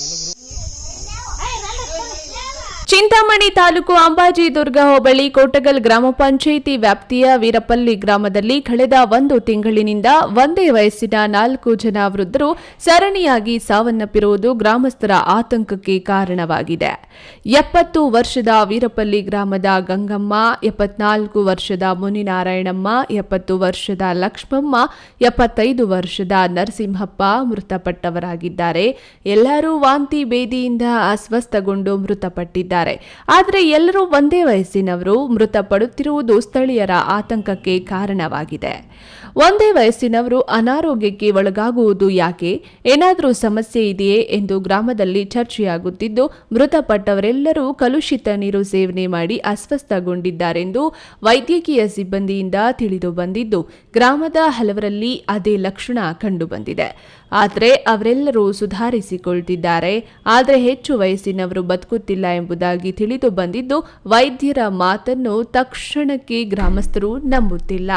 నలుగురు ಚಿಂತಾಮಣಿ ತಾಲೂಕು ಅಂಬಾಜಿ ದುರ್ಗ ಹೋಬಳಿ ಕೋಟಗಲ್ ಗ್ರಾಮ ಪಂಚಾಯಿತಿ ವ್ಯಾಪ್ತಿಯ ವೀರಪಲ್ಲಿ ಗ್ರಾಮದಲ್ಲಿ ಕಳೆದ ಒಂದು ತಿಂಗಳಿನಿಂದ ಒಂದೇ ವಯಸ್ಸಿನ ನಾಲ್ಕು ಜನ ವೃದ್ಧರು ಸರಣಿಯಾಗಿ ಸಾವನ್ನಪ್ಪಿರುವುದು ಗ್ರಾಮಸ್ಥರ ಆತಂಕಕ್ಕೆ ಕಾರಣವಾಗಿದೆ. ಎಪ್ಪತ್ತು ವರ್ಷದ ವೀರಪಲ್ಲಿ ಗ್ರಾಮದ ಗಂಗಮ್ಮ, ಎಪ್ಪತ್ನಾಲ್ಕು ವರ್ಷದ ಮುನಿನಾರಾಯಣಮ್ಮ, ಎಪ್ಪತ್ತು ವರ್ಷದ ಲಕ್ಷ್ಮಮ್ಮ, ಎಪ್ಪತ್ತೈದು ವರ್ಷದ ನರಸಿಂಹಪ್ಪ ಮೃತಪಟ್ಟವರಾಗಿದ್ದಾರೆ. ಎಲ್ಲರೂ ವಾಂತಿ ಭೇದಿಯಿಂದ ಅಸ್ವಸ್ಥಗೊಂಡು ಮೃತಪಟ್ಟಿದ್ದಾರೆ. ಆದರೆ ಎಲ್ಲರೂ ಒಂದೇ ವಯಸ್ಸಿನವರು ಮೃತಪಡುತ್ತಿರುವುದು ಸ್ಥಳೀಯರ ಆತಂಕಕ್ಕೆ ಕಾರಣವಾಗಿದೆ. ಒಂದೇ ವಯಸ್ಸಿನವರು ಅನಾರೋಗ್ಯಕ್ಕೆ ಒಳಗಾಗುವುದು ಯಾಕೆ? ಏನಾದರೂ ಸಮಸ್ಯೆ ಇದೆಯೇ ಎಂದು ಗ್ರಾಮದಲ್ಲಿ ಚರ್ಚೆಯಾಗುತ್ತಿದ್ದು, ಮೃತಪಟ್ಟವರೆಲ್ಲರೂ ಕಲುಷಿತ ನೀರು ಸೇವನೆ ಮಾಡಿ ಅಸ್ವಸ್ಥಗೊಂಡಿದ್ದಾರೆಂದು ವೈದ್ಯಕೀಯ ಸಿಬ್ಬಂದಿಯಿಂದ ತಿಳಿದು ಬಂದಿದ್ದು, ಗ್ರಾಮದ ಹಲವರಲ್ಲಿ ಅದೇ ಲಕ್ಷಣ ಕಂಡುಬಂದಿದೆ. ಆದರೆ ಅವರೆಲ್ಲರೂ ಸುಧಾರಿಸಿಕೊಳ್ತಿದ್ದಾರೆ. ಆದರೆ ಹೆಚ್ಚು ವಯಸ್ಸಿನವರು ಬದುಕುತ್ತಿಲ್ಲ ಎಂಬುದಾಗಿ ತಿಳಿದು ಬಂದಿದ್ದು, ವೈದ್ಯರ ಮಾತನ್ನು ತಕ್ಷಣಕ್ಕೆ ಗ್ರಾಮಸ್ಥರು ನಂಬುತ್ತಿಲ್ಲ.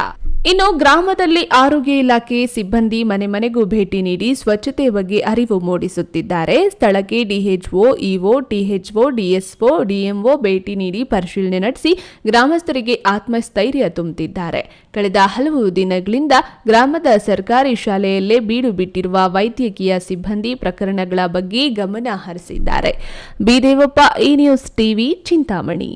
ಇನ್ನು ಗ್ರಾಮದಲ್ಲಿ ಆರೋಗ್ಯ ಇಲಾಖೆ ಸಿಬ್ಬಂದಿ ಮನೆ ಮನೆಗೂ ಭೇಟಿ ನೀಡಿ ಸ್ವಚ್ಛತೆ ಬಗ್ಗೆ ಅರಿವು ಮೂಡಿಸುತ್ತಿದ್ದಾರೆ. ಸ್ಥಳಕ್ಕೆ DHO, EO, THO, DSO, DMO ಭೇಟಿ ನೀಡಿ ಪರಿಶೀಲನೆ ನಡೆಸಿ ಗ್ರಾಮಸ್ಥರಿಗೆ ಆತ್ಮಸ್ಥೈರ್ಯ ತುಂಬುತ್ತಿದ್ದಾರೆ ಕಳೆದ ಹಲವು ದಿನಗಳಿಂದ ಗ್ರಾಮದ ಸರ್ಕಾರಿ ಶಾಲೆಯಲ್ಲೇ ಬೀಡು ಬಿಟ್ಟಿರುವ ವೈದ್ಯಕೀಯ ಸಿಬ್ಬಂದಿ ಪ್ರಕರಣಗಳ ಬಗ್ಗೆ ಗಮನ ಹರಿಸಿದ್ದಾರೆ. ಬಿದೇವಪ್ಪ ಈ ನ್ಯೂಸ್ ಟಿವಿ, ಚಿಂತಾಮಣಿ.